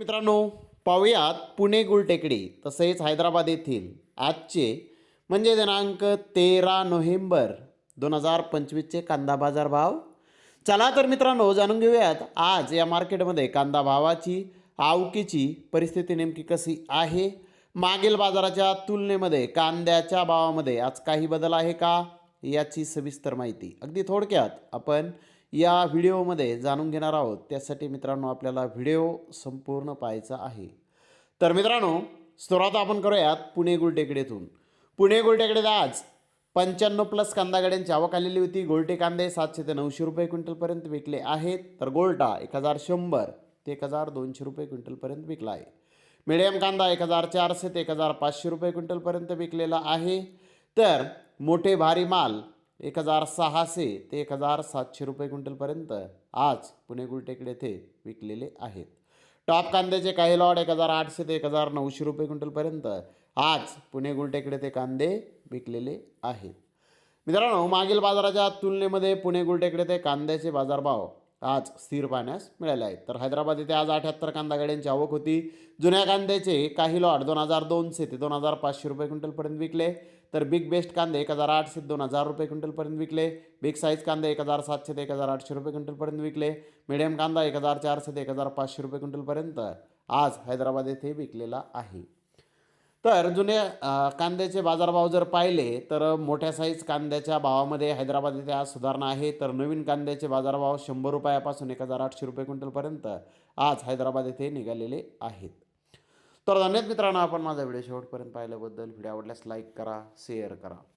मित्रांनो पाहूयात पुणे गुलटेकडी तसेच हैदराबाद येथील आजचे म्हणजे दिनांक तेरा नोव्हेंबर दोन हजार पंचवीसचे कांदा बाजार भाव. चला तर मित्रांनो जाणून घेऊयात आज या मार्केटमध्ये कांदा भावाची आवकीची परिस्थिती नेमकी कशी आहे? मागील बाजाराच्या तुलनेमध्ये कांद्याच्या भावामध्ये आज काही बदल आहे का? याची सविस्तर माहिती अगदी थोडक्यात आपण या व्हिडिओमध्ये जाणून घेणार आहोत. त्यासाठी मित्रांनो आपल्याला व्हिडिओ संपूर्ण पाहायचा आहे. तर मित्रांनो सुरुवात आपण करूयात पुणे गुलटेकडेतून. पुणे गुलटेकडेत आज पंच्याण्णव प्लस कांदा गाड्यांची आवक आलेली होती. गोलटे कांदे सातशे ते नऊशे रुपये क्विंटलपर्यंत विकले आहेत. तर गोल्टा एक हजार शंभर ते एक हजार दोनशे रुपये क्विंटलपर्यंत विकला आहे. मिडियम कांदा एक हजार चारशे ते एक हजार पाचशे रुपये क्विंटलपर्यंत विकलेला आहे. तर मोठे भारी माल एक हजार सहाशे ते एक हजार सातशे रुपये क्विंटलपर्यंत आज पुणे गुलटेकडे येथे विकलेले आहेत. टॉप कांद्याचे काही लॉट एक हजार आठशे ते एक हजार नऊशे रुपये क्विंटलपर्यंत आज पुणे गुलटेकडे ते कांदे विकलेले आहेत. मित्रांनो मागील बाजाराच्या तुलनेमध्ये पुणे गुलटेकडे ते कांद्याचे बाजारभाव आज स्थिर पाहण्यास मिळाले आहेत. तर हैदराबाद येथे आज अठ्याहत्तर कांदा गाड्यांची आवक होती. जुन्या कांद्याचे काही लॉट दोन हजार दोनशे ते दोन हजार पाचशे रुपये क्विंटलपर्यंत विकले. तर बिग बेस्ट कांदे एक हजार आठशे दोन हजार रुपये क्विंटलपर्यंत विकले. बिग साईज कांदे एक हजार सातशे ते एक हजार आठशे रुपये क्विंटलपर्यंत विकले. मिडियम कांदा एक हजार चारशे ते एक हजार पाचशे रुपये क्विंटलपर्यंत आज हैदराबाद येथे विकलेला आहे. तर जुने कांद्याचे बाजारभाव जर पाहिले तर मोठ्या साईज कांद्याच्या भावामध्ये हैदराबाद येथे आज सुधारणा आहे. तर नवीन कांद्याचे बाजारभाव शंभर रुपयापासून एक हजार आठशे रुपये क्विंटलपर्यंत आज हैदराबाद येथे निघालेले आहेत. तर धन्यवाद मित्रांनो आपण माझा व्हिडिओ शेवटपर्यंत पाहिल्याबद्दल. व्हिडिओ आवडल्यास लाईक करा शेअर करा.